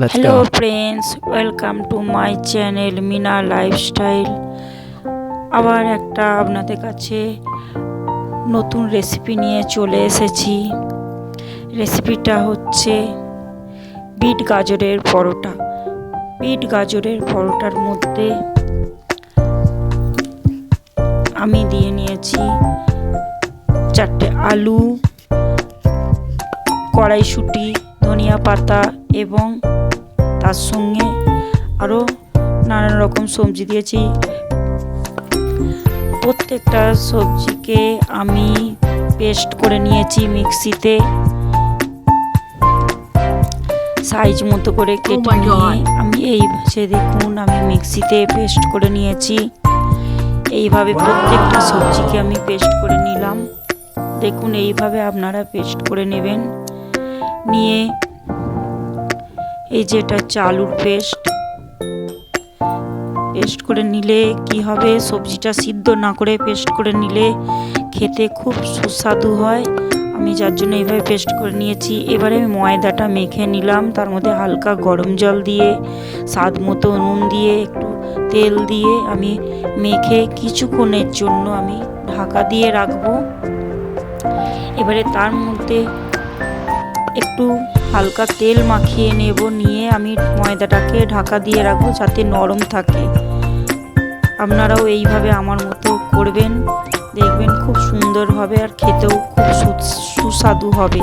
Let's hello go. Friends welcome to my channel Mina lifestyle আবার একটা আপনাদের কাছে নতুন রেসিপি নিয়ে চলে এসেছি। রেসিপিটা হচ্ছে বিট গাজরের পরোটা। বিট গাজরের পরোটার মধ্যে আমি দিয়ে নিয়েছি চারটে আলু কড়াইশুঁটি ধনিয়া পাতা এবং তার সঙ্গে আরও নানান রকম সবজি দিয়েছি। প্রত্যেকটা সবজিকে আমি পেস্ট করে নিয়েছি মিক্সিতে। সাইজ মতো করে কেটে নিয়ে আমি এই সে দেখুন আমি মিক্সিতে পেস্ট করে নিয়েছি। এইভাবে প্রত্যেকটা সবজিকে আমি পেস্ট করে নিলাম। দেখুন এইভাবে আপনারা পেস্ট করে নেবেন। নিয়ে এই যে এটা হচ্ছে আলুর পেস্ট। পেস্ট করে নিলে কি হবে? সবজিটা সিদ্ধ না করে পেস্ট করে নিলে খেতে খুব সুস্বাদু হয়। আমি যার জন্য এইভাবে পেস্ট করে নিয়েছি। এবারে আমি ময়দাটা মেখে নিলাম। তার মধ্যে হালকা গরম জল দিয়ে, স্বাদ মতো নুন দিয়ে, একটু তেল দিয়ে আমি মেখে কিছুক্ষণের জন্য আমি ঢাকা দিয়ে রাখব। এবারে তার মধ্যে একটু হালকা তেল মাখিয়ে নেব, নিয়ে আমি ময়দাটাকে ঢাকা দিয়ে রাখব যাতে নরম থাকে। আপনারাও এইভাবে আমার মতো করবেন, দেখবেন খুব সুন্দর হবে আর খেতেও খুব সুস্বাদু হবে।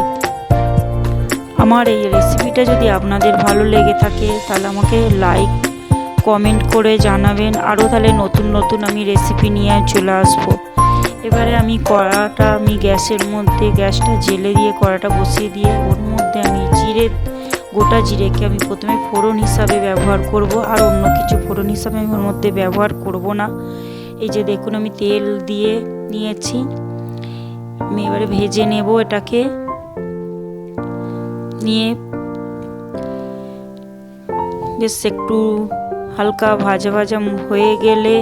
আমার এই রেসিপিটা যদি আপনাদের ভালো লেগে থাকে, তাহলে আমাকে লাইক কমেন্ট করে জানাবেন। আরও তাহলে নতুন নতুন আমি রেসিপি নিয়ে চলে আসব। এবারে আমি কড়াটা, আমি গ্যাসের মধ্যে, গ্যাসটা জেলে দিয়ে কড়াটা বসিয়ে দিয়ে ওর মধ্যে আমি জিরে, গোটা জিরেকে আমি প্রথমে ফোড়ন হিসাবে ব্যবহার করব আর অন্য কিছু ফোড়ন হিসাবে আমি ওর মধ্যে ব্যবহার করব না। এই যে দেখুন আমি তেল দিয়ে নিয়েছি। আমি এবারে ভেজে নেব এটাকে। নিয়ে বেশ একটু হালকা ভাজা ভাজা হয়ে গেলে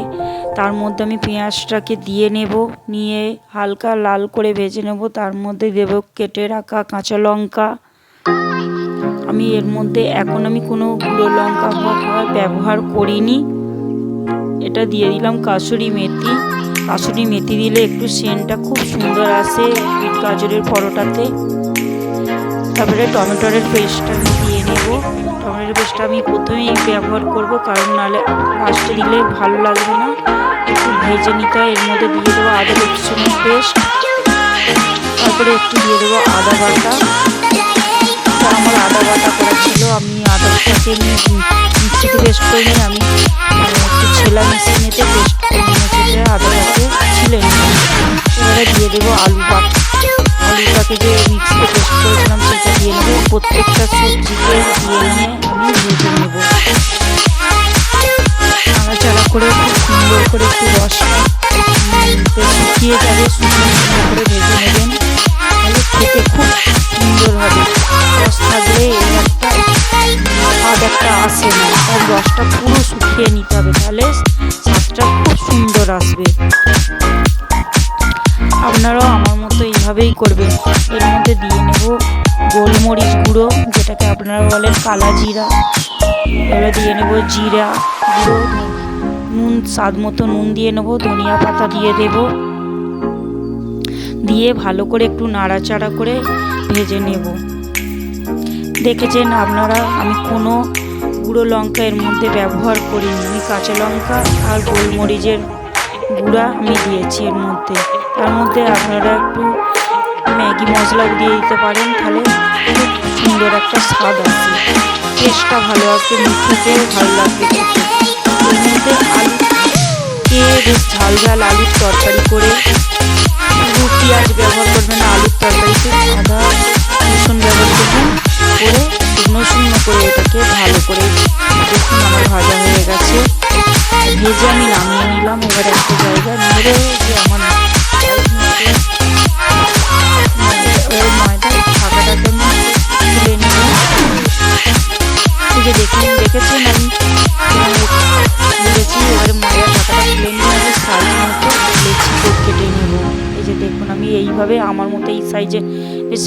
তার মধ্যে আমি পেঁয়াজটাকে দিয়ে নেব, নিয়ে হালকা লাল করে ভেজে নেব, তার মধ্যে দেব কেটে রাখা কাঁচা লঙ্কা। আমি এর মধ্যে এখন আমি কোনো গুঁড়ো লঙ্কা ব্যবহার করিনি। এটা দিয়ে দিলাম কাসুরি মেথি। কাসুরি মেথি দিলে একটু সেন্টটা খুব সুন্দর আসে গাজরের পরোটাতে। তারপরে টমেটোরের পেস্টটা দিয়ে নেব টমেটোর পেস্টটা আমি প্রথমেই ব্যবহার করব কারণ নাহলে লাস্টে দিলে ভালো লাগবে না। একটু ভেজে নিতে হয় এর মধ্যে দিয়ে দেবো আদা রসুনের পেস্ট তারপরে একটু দিয়ে দেবো আদা বাটা। আমার আদা বাটা করা ছিল আমি আদাটাকে মিক্সিতে পেস্ট করে নিয়ে আমি আহ, একটু ছেলা মিশিয়ে নিতে পেস্ট করে যে আদাটাকে ছিলে নিলাম এবারে দিয়ে দেবো আলু বাটা। আলুটাকে যে মিক্সিতে পেস্ট করেছিলাম দিয়ে প্রত্যেকটা সবজিকে দিয়ে নিয়ে আমি ভেজে নেব। নাড়াচাড়া করে খুব সুন্দর করে একটু রসটা শুকিয়ে যাবে, শুকিয়ে সুন্দর করে ভেজে নেবেন। তাহলে খেতে খুব সুন্দর হবে। রস থাকলে একটা স্বাদ একটা আসে না। তার রসটা পুরো শুকিয়ে নিতে হবে। তাহলে স্বাদটা খুব সুন্দর আসবে। আপনারাও আমার মতো এইভাবেই করবেন। এর মধ্যে দিয়ে নেব গোলমরিচ গুঁড়ো, যেটাকে আপনারা বলেন কালা জিরা। এবারে দিয়ে নেব জিরা গুঁড়ো। নুন, স্বাদ মতো নুন দিয়ে নেব, ধনিয়া পাতা দিয়ে দেব। দিয়ে ভালো করে একটু নাড়াচাড়া করে ভেজে নেব। দেখেছেন আপনারা, আমি কোনো গুঁড়ো লঙ্কা এর মধ্যে ব্যবহার করিনি। আমি কাঁচা লঙ্কা আর গোলমরিচের গুঁড়া আমি দিয়েছি এর মধ্যে। তার মধ্যে আপনারা একটু ম্যাগি মশলাও দিয়ে দিতে পারেন, তাহলে খুব সুন্দর একটা স্বাদ আসে। টেস্টটা ভালো আসবে মুখ খেতেও ভালো লাগবে আলু কে বেশ ঝাল ঝাল আলুর তরকারি করে শুধু পেঁয়াজ ব্যবহার করবেন আলুর তরকারিতে আদা রসুন ব্যবহার করবেন, করে শুকনো শুকনো করে এটাকে ভালো করে দেখুন আমার ভাজা হয়ে গেছে। ভেজে আমি নামিয়ে নিলাম, এবার একটা জায়গা নেড়ে যে আমার এইভাবে আমার মতো এই সাইজের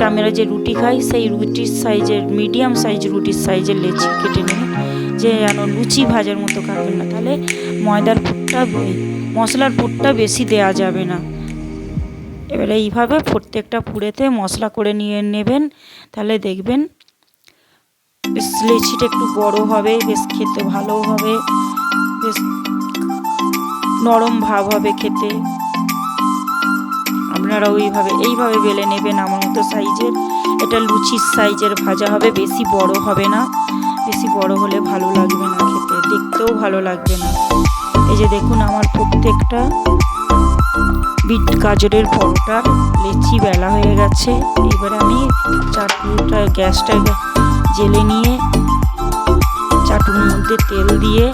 আমরা যে রুটি খাই, সেই রুটির সাইজের মিডিয়াম সাইজ রুটির সাইজের লেচি কেটে নেবেন যে যেন লুচি ভাজার মতো কাটবেন না। তাহলে ময়দার পুরটা মশলার পুরটা বেশি দেয়া যাবে না। এবারে এইভাবে প্রত্যেকটা পুরেতে মশলা করে নিয়ে নেবেন। তাহলে দেখবেন বেশ লেচিটা একটু বড় হবে, বেশ খেতে ভালো হবে, বেশ নরম ভাব হবে খেতে। আপনারা ওইভাবে এইভাবে বেলে নেবেন আমার মতো সাইজের। এটা লুচির সাইজের ভাজা হবে, বেশি বড় হবে না। বেশি বড় হলে ভালো লাগবে না খেতে, দেখতেও ভালো লাগবে না। এই যে দেখুন আমার প্রত্যেকটা বিট গাজরের পরোটার লেচি বেলা হয়ে গেছে। এবারে আমি চাটনিটা, গ্যাসটা জেলে নিয়ে চাটুর মধ্যে তেল দিয়ে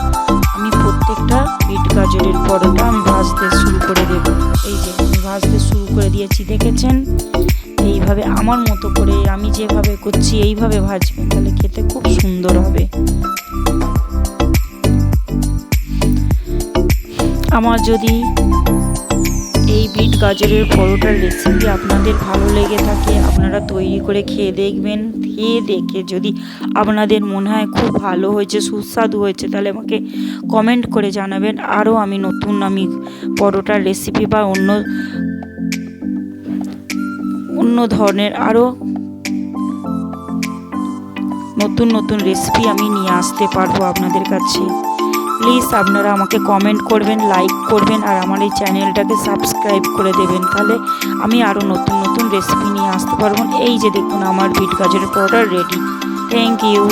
প্রত্যেকটা বিট গাজরের পরোটা আমি ভাজতে শুরু করে দেব। এই যে, আমি ভাজতে শুরু করে দিয়েছি, দেখেছেন? এইভাবে আমার মতো করে আমি যেভাবে করছি, এইভাবে ভাজবেন, তাহলে খেতে খুব সুন্দর হবে। আমার যদি গাজরের পরোটার রেসিপি আপনাদের ভালো লেগে থাকে, আপনারা তৈরি করে খেয়ে দেখবেন, খেয়ে দেখে যদি আপনাদের মনে হয় খুব ভালো হয়েছে, সুস্বাদু হয়েছে, তাহলে আমাকে কমেন্ট করে জানাবেন। আরও আমি নতুন আমি পরোটার রেসিপি বা অন্য অন্য ধরনের আরও নতুন নতুন রেসিপি আমি নিয়ে আসতে পারব আপনাদের কাছে। প্লিজ আপনারা আমাকে কমেন্ট করবেন লাইক করবেন আর আমার এই চ্যানেলটাকে সাবস্ক্রাইব করে দেবেন। তাহলে আমি আরও নতুন নতুন রেসিপি নিয়ে আসতে পারব। এই যে দেখুন আমার বিট গাজরের পাউডার রেডি থ্যাংক ইউ